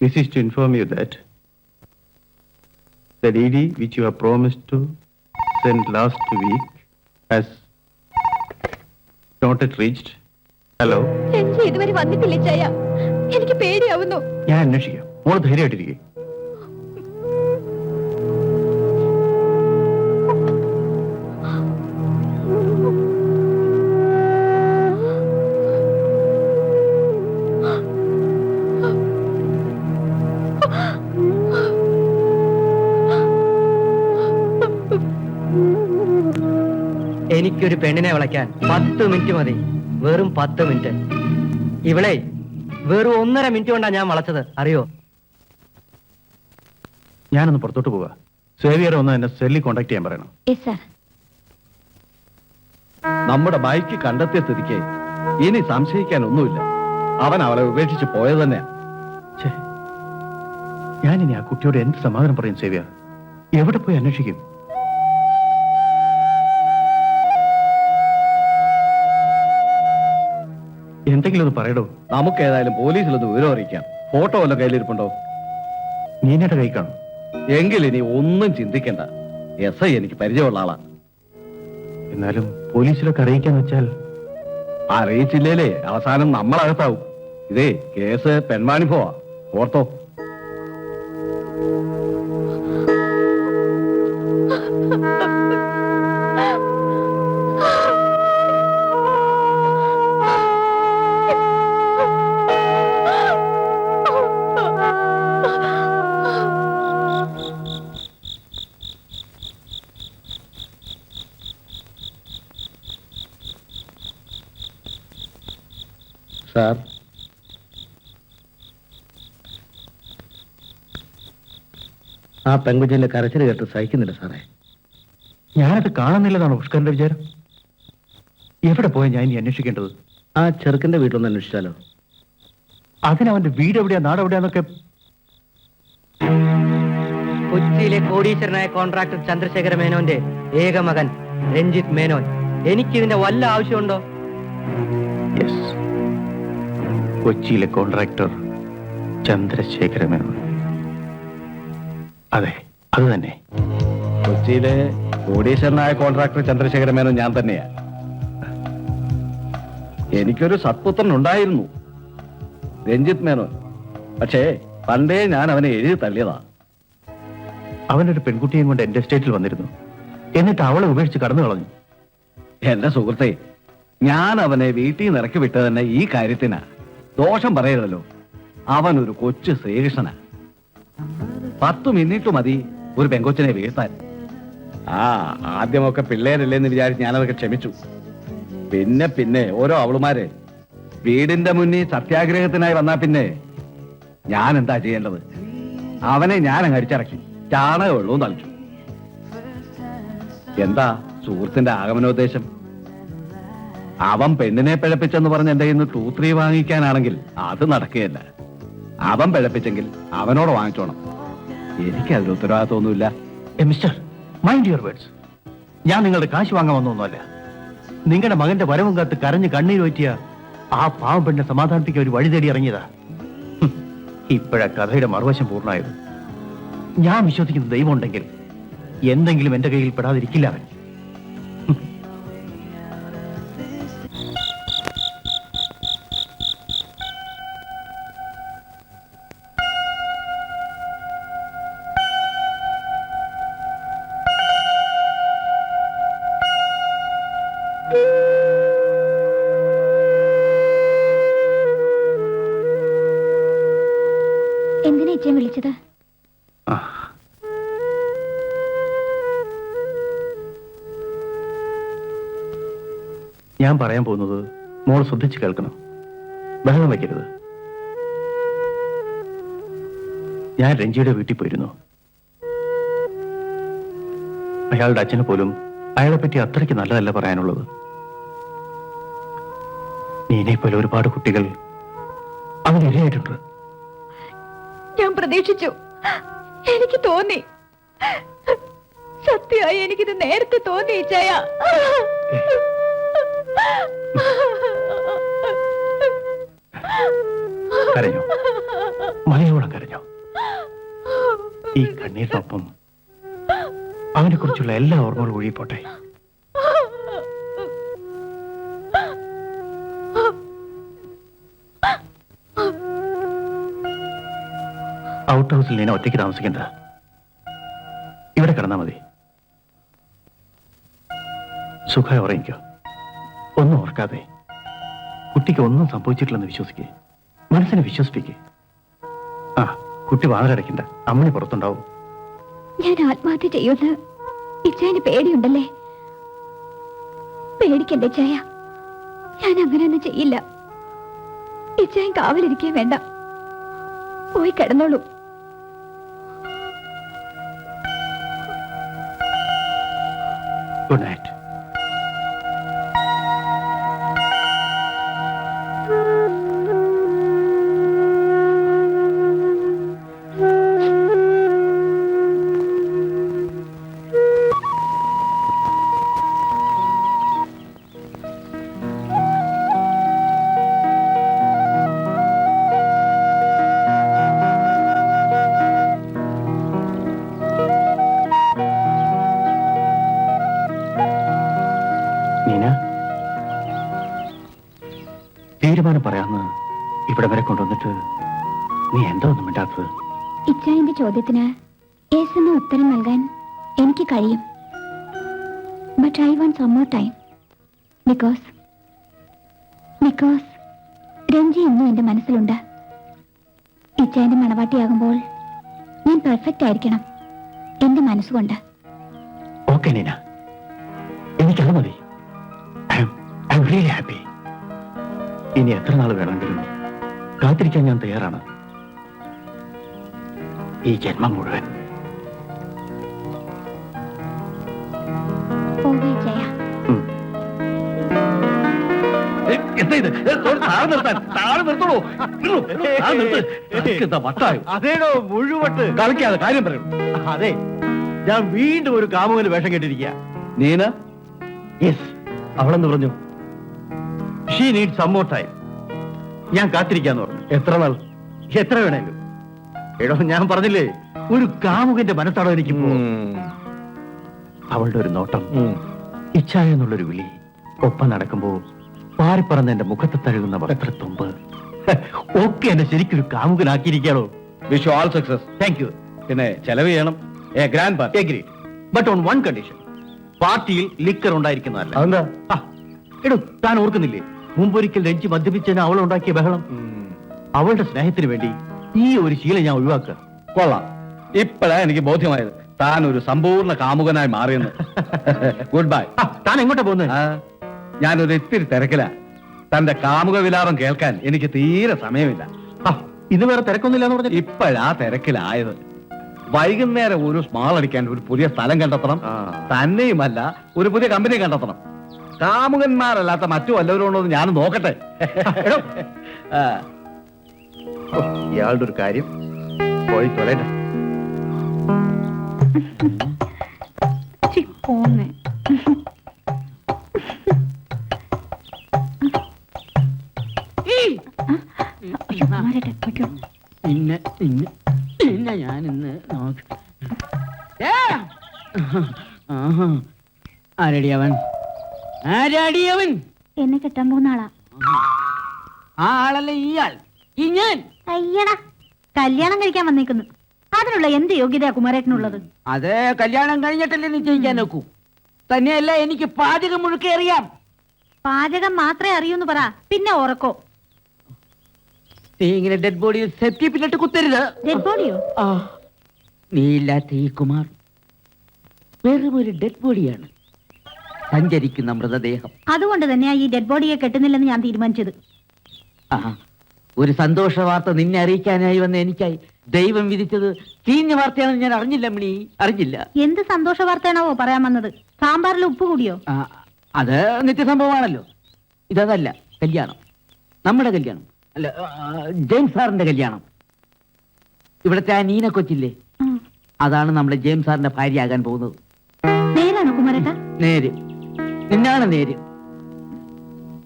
This is to inform you that the DD which you have promised to send last week has not yet reached. Hello? Ranji ഇതുവരെ വന്നിട്ടില്ല ചായ എനിക്ക് പേടിയാവുന്നു ഞാൻ അന്വേഷിക്കാം മോൾ ധൈര്യമായിട്ടിരിക്കെ പെണ്ണിനെ വിളയ്ക്കാൻ പത്ത് മിനിറ്റ് മതി. വെറും പത്ത് മിനിറ്റ്. ഇവളെ വെറും ഒന്നര മിനിറ്റ് കൊണ്ടാണ് ഞാൻ വളച്ചത്. അറിയോ? ഞാനൊന്ന് പുറത്തോട്ട് പോവാ. സേവിയറെ ഒന്ന് എന്നെ സെല്ലിൽ കോണ്ടാക്ട് ചെയ്യാൻ പറയണം. നമ്മുടെ ബൈക്ക് കണ്ടെത്തിയ സ്ഥിതിക്ക് ഇനി സംശയിക്കാൻ ഒന്നുമില്ല അവൻ അവളെ ഉപേക്ഷിച്ച് പോയത് തന്നെയാ. ഛേ, ഞാനിനി ആ കുട്ടിയോട് എന്ത് സമാധാനം പറയും സേവിയർ? എവിടെ പോയി അന്വേഷിക്കും? എന്തെങ്കിലും ഒന്ന് പറയടോ. നമുക്ക് ഏതായാലും പോലീസിലൊന്ന് വിവരം അറിയിക്കാം. ഫോട്ടോ വല്ല കയ്യിലിരിപ്പുണ്ടോ? നീനയുടെ കൈ കാണും. എങ്കിൽ ഇനി ഒന്നും ചിന്തിക്കണ്ട. എസ് ഐ എനിക്ക് പരിചയമുള്ള ആളാ. എന്നാലും പോലീസിലൊക്കെ അറിയിക്കാന്ന് വെച്ചാൽ അറിയിച്ചില്ലേലേ. അവസാനം നമ്മളകത്താവും. ഇതേ കേസ് പെൺവാണി ഓർത്തോ. സാർ ആ പെങ്കുഞ്ഞിന്റെ കരച്ചിൽ കേട്ട് സഹിക്കുന്നില്ല സാറേ. ഞാനത് കാണുന്നില്ലെന്നാണ് പുഷ്കറിന്റെ വിചാരം? എവിടെ പോയാൽ ഞാൻ ഇനി അന്വേഷിക്കേണ്ടത്? ആ ചെറുക്കന്റെ വീട്ടിലൊന്ന് അന്വേഷിച്ചാലോ? അതിനവന്റെ വീട് എവിടെയാ നാട് എവിടെയാന്നൊക്കെ? കൊച്ചിയിലെ കോടീശ്വരനായ കോൺട്രാക്ടർ ചന്ദ്രശേഖര മേനോന്റെ ഏക മകൻ രഞ്ജിത്ത് മേനോൻ. എനിക്കിതിന്റെ വല്ല ആവശ്യമുണ്ടോ? യെസ് കൊച്ചിയിലെ കോൺട്രാക്ടർ ചന്ദ്രശേഖര മേനോൻ അതെ അത് തന്നെ. കൊച്ചിയിലെ കോടീശ്വരനായ കോൺട്രാക്ടർ ചന്ദ്രശേഖര മേനോൻ ഞാൻ തന്നെയാ. എനിക്കൊരു സത്പുത്രൻ ഉണ്ടായിരുന്നു. രഞ്ജിത് മേനോൻ. പക്ഷേ പണ്ടേ ഞാൻ അവനെ എഴുതി തള്ളിയതാ. അവനൊരു പെൺകുട്ടിയും കൊണ്ട് എന്റെ സ്റ്റേറ്റിൽ വന്നിരുന്നു. എന്നിട്ട് അവളെ ഉപേക്ഷിച്ച് കടന്നു കളഞ്ഞു. എന്റെ സുഹൃത്തെ ഞാൻ അവനെ വീട്ടിൽ നിന്ന് ഇറക്കി വിട്ടത് തന്നെ ഈ കാര്യത്തിനാ. ദോഷം പറയരുതല്ലോ. അവൻ ഒരു കൊച്ചു ശ്രീകൃഷ്ണനാ. പത്ത് മിനിറ്റ് മതി ഒരു പെങ്കൊച്ചിനെ വീഴ്ത്താൻ. ആ ആദ്യമൊക്കെ പിള്ളേരല്ലേന്ന് വിചാരിച്ച് ഞാനതൊക്കെ ക്ഷമിച്ചു. പിന്നെ പിന്നെ ഓരോ അവളുമാരെ. വീടിന്റെ മുന്നിൽ സത്യാഗ്രഹത്തിനായി വന്നാ പിന്നെ ഞാൻ എന്താ ചെയ്യേണ്ടത്? അവനെ ഞാൻ അങ്ങ് അടിച്ചിറക്കി. ചാണക വെള്ളവും തളിച്ചു. എന്താ സുഹൃത്തിന്റെ ആഗമനോദ്ദേശം? അവൻ പെണ്ണിനെ പിഴപ്പിച്ചെന്ന് പറഞ്ഞ് എന്റെ ഇന്ന് ടൂ ത്രീ വാങ്ങിക്കാനാണെങ്കിൽ അത് നടക്കുകയല്ല. അവൻ പിഴപ്പിച്ചെങ്കിൽ അവനോട് വാങ്ങിച്ചോണം. എനിക്ക് അതിൽ ഉത്തരവാദിത്വമൊന്നുമില്ല. ഏ മിസ്റ്റർ മൈൻഡ് യുവർ വേർഡ്സ് ഞാൻ നിങ്ങളുടെ കാശ് വാങ്ങാൻ വന്നൊന്നുമല്ല. നിങ്ങളുടെ മകന്റെ വരവും കാത്ത് കരഞ്ഞ് കണ്ണീര് പറ്റിയ ആ പാവം പെണ്ണെ സമാധാനത്തേക്ക് ഒരു വഴി തേടി ഇറങ്ങിയതാ. ഇപ്പോഴാ കഥയുടെ മറുവശം പൂർണമായത്. ഞാൻ വിശ്വസിക്കുന്ന ദൈവം ഉണ്ടെങ്കിൽ എന്തെങ്കിലും എന്റെ കയ്യിൽ പെടാതിരിക്കില്ല അവൻ. ഇച്ചയും വിളിച്ചത്? ഞാൻ പറയാൻ പോകുന്നത് മോൾ ശ്രദ്ധിച്ച് കേൾക്കണം. ബഹളം വയ്ക്കരുത് ഞാൻ രഞ്ജിയുടെ വീട്ടിൽ പോയിരുന്നു. അയാളുടെ അച്ഛന് പോലും അയാളെ പറ്റി അത്രയ്ക്ക് നല്ലതല്ല പറയാനുള്ളത്. നീനെ പോലെ ഒരുപാട് കുട്ടികൾ ഞാൻ പ്രതീക്ഷിച്ചു. എനിക്ക് തോന്നി. സത്യമായി എനിക്കിത് നേരത്തെ തോന്നി ചായ കരഞ്ഞോ? മലയോളം കരഞ്ഞു? ഈ കണ്ണീരിനൊപ്പം അവനെ കുറിച്ചുള്ള എല്ലാ ഓർമ്മകളും ഒഴിയപ്പോട്ടെ ഔട്ട് ഹൗസിൽ നീന ഒറ്റയ്ക്ക് താമസിക്കണ്ട. ഇവിടെ കിടന്നാ മതി. സുഖമായി ഉറങ്ങിക്കോ. ഒന്നും ഓർക്കാതെ. കുട്ടിക്ക് ഒന്നും സംഭവിച്ചിട്ടില്ലെന്ന് വിശ്വസിക്കേ. മനസ്സിനെ വിശ്വസിപ്പിക്കേ. ആ കുട്ടി വാതിലടയ്ക്കണ്ട അമ്മണി പുറത്തുണ്ടാവും. ഞാൻ ആത്മഹത്യ ചെയ്യുമെന്ന് ഇച്ചായന് പേടിയുണ്ടല്ലേ? പേടിക്കണ്ടേ ചായ ഞാൻ അങ്ങനെയൊന്നും ചെയ്യില്ല. ഇച്ചായൻ കാവലിരിക്കേ വേണ്ട. പോയി കിടന്നോളൂ. ഗുഡ് നൈറ്റ് തീരുമാനം പറയാന്ന് ഇവിടെ വരെ കൊണ്ടുവന്നിട്ട് നീ എന്താ ഒന്നും മിണ്ടാത്തത്? ഇച്ചായന്റെ ചോദ്യത്തിന് യെസ് എന്ന ഉത്തരം നൽകാൻ എനിക്ക് കഴിയും. But I want some more time because because Ranji ഇന്നും എന്റെ മനസ്സിലുണ്ട്. ഇച്ചായന്റെ മണവാട്ടിയാകുമ്പോൾ ഞാൻ പെർഫെക്റ്റ് ആയിരിക്കണം എന്റെ മനസ്സുകൊണ്ട്. ഓക്കെ നീന എനിക്കത് മതി. ഇനി എത്ര നാൾ വേണമെങ്കിലും കാത്തിരിക്കാൻ ഞാൻ തയ്യാറാണ്. ഈ ജന്മം മുഴുവൻ. അതേടോ മുഴുവട്ട്. കളിക്കാതെ കാര്യം പറയൂ. അതെ ഞാൻ വീണ്ടും ഒരു കാമുകന് വേഷം കെട്ടിരിക്കുക നീന? യെസ് അവളെന്ന് പറഞ്ഞു? She need some more time ഞാൻ കാത്തിരിക്കാന്ന് പറഞ്ഞു. എത്ര നാൾ? എത്ര വേണേലും. എടോ ഞാൻ പറഞ്ഞില്ലേ ഒരു കാമുകന്റെ മനസ്സാണോ എനിക്ക് അവളുടെ ഒരു നോട്ടം. ഇച്ഛായ എന്നുള്ളൊരു വിളി. ഒപ്പം നടക്കുമ്പോ പാറിപ്പറന്ന് എന്റെ മുഖത്ത് തഴുകുന്ന വസ്ത്രത്തുമ്പ് ഒക്കെ എന്നെ ശരിക്കൊരു കാമുകനാക്കിയിരിക്കാണോ wish all success thank you പിന്നെ ചെലവ് ചെയ്യണം. A grand party agree but on one condition പാർട്ടിയിൽ ലിക്കർ ഉണ്ടായിരിക്കുന്നതല്ല. എടോ താൻ ഓർക്കുന്നില്ലേ? മുമ്പൊരിക്കൽ രഞ്ജി മദ്യപിച്ചതിന് അവൾ ഉണ്ടാക്കിയ ബഹളം. അവളുടെ സ്നേഹത്തിന് വേണ്ടി ഈ ഒരു ശീലം ഞാൻ ഒഴിവാക്കുക. കൊള്ളാം. ഇപ്പഴാ എനിക്ക് ബോധ്യമായത്. താൻ ഒരു സമ്പൂർണ കാമുകനായി മാറിയെന്ന്. ഗുഡ് ബൈ താൻ എങ്ങോട്ടാ പോകുന്നത് ഞാനൊരു ഇത്തിരി തിരക്കില. തന്റെ കാമുക വിലാപം കേൾക്കാൻ എനിക്ക് തീരെ സമയമില്ല. ഇത് വേറെ തിരക്കൊന്നുമില്ല എന്ന് പറഞ്ഞു ഇപ്പോഴാ തിരക്കിലായത്. വൈകുന്നേരം ഒരു സ്മാൾ അടിക്കാൻ ഒരു പുതിയ സ്ഥലം കണ്ടെത്തണം. തന്നെയുമല്ല ഒരു പുതിയ കമ്പനി കണ്ടെത്തണം. കാമുകന്മാരല്ലാത്ത മറ്റു വല്ലവരുണ്ടോ എന്ന് ഞാൻ നോക്കട്ടെ. ഇയാളുടെ ഒരു കാര്യം പോയി തൊലേട്ടെ. പിന്നെ. പിന്നെ പിന്നെ ഞാൻ ഇന്ന് നോക്ക്. ഏ! ആഹാ. ആരടി അവൻ? ആരടി അവൻ? എന്നെ കെട്ടാൻ പോകുന്ന ആളാ ആ ആളല്ല ഇയാൾ ഈ ഞാൻ? അയ്യടാ കല്യാണം കഴിക്കാൻ വന്നേക്കുന്നു. അതിനുള്ള എന്ത് യോഗ്യതയാ കുമാരേട്ടനുള്ളത്? അത് കല്യാണം കഴിഞ്ഞിട്ടല്ലേ നിശ്ചയിക്കാൻ നോക്കൂ. തന്നെയല്ല എനിക്ക് പാചകം മുഴുക്കെ അറിയാം. പാചകം മാത്രമേ അറിയൂന്ന് പറ പിന്നെ ഉറക്കോ? നീ ഇങ്ങനെ ഡെഡ് ബോഡിയിൽ സെപ്റ്റി പിന്നിട്ട് കുത്തരുത്. ഡെഡ് ബോഡിയോ ആ. നീ ഇല്ലാത്ത ഈ കുമാർ വെറും ഒരു ഡെഡ് ബോഡിയാണ് സഞ്ചരിക്കുന്ന മൃതദേഹം. അതുകൊണ്ട് തന്നെയാ ഈ ഡെഡ് ബോഡിയെ കെട്ടുന്നില്ലെന്ന് ഞാൻ തീരുമാനിച്ചത്. ആ ഒരു സന്തോഷ വാർത്ത നിന്നെ അറിയിക്കാനായി വന്ന എനിക്കായി ദൈവം വിധിച്ചത് ചീഞ്ഞ വാർത്തയാണെന്ന് ഞാൻ അറിഞ്ഞില്ല മണി. അറിഞ്ഞില്ല. എന്ത് സന്തോഷ വാർത്തയാണാവോ പറയാൻ വന്നത്? സാമ്പാറിൽ ഉപ്പ് കൂടിയോ? ആ, അത് നിത്യസംഭവമാണല്ലോ. ഇതല്ല കല്യാണം. നമ്മുടെ കല്യാണം. അല്ല ആ, ജെയിംസ് സാറിന്റെ കല്യാണം. ഇവിടുത്തെ ആ നീന കൊച്ചില്ലേ? ഉം. അതാണ് നമ്മുടെ ജെയിംസ് സാറിന്റെ ഭാര്യ ഭാര്യയാകാൻ പോകുന്നത്. നേരാണോ കുമാരേട്ടാ? നേര്. നിന്നാണ് നേര്.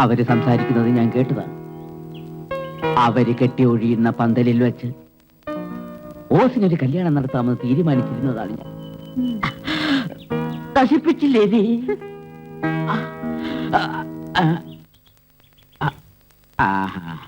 അവർ സംസാരിക്കുന്നത് ഞാൻ കേട്ടതാണ്. അവർ കെട്ടി ഒഴിയുന്ന പന്തലിൽ വെച്ച് ഓസിനൊരു കല്യാണം നടത്താമെന്ന് തീരുമാനിച്ചിരുന്നതാണ് ഞാൻ. നശിപ്പിച്ചില്ലേ നീ? ആഹാ.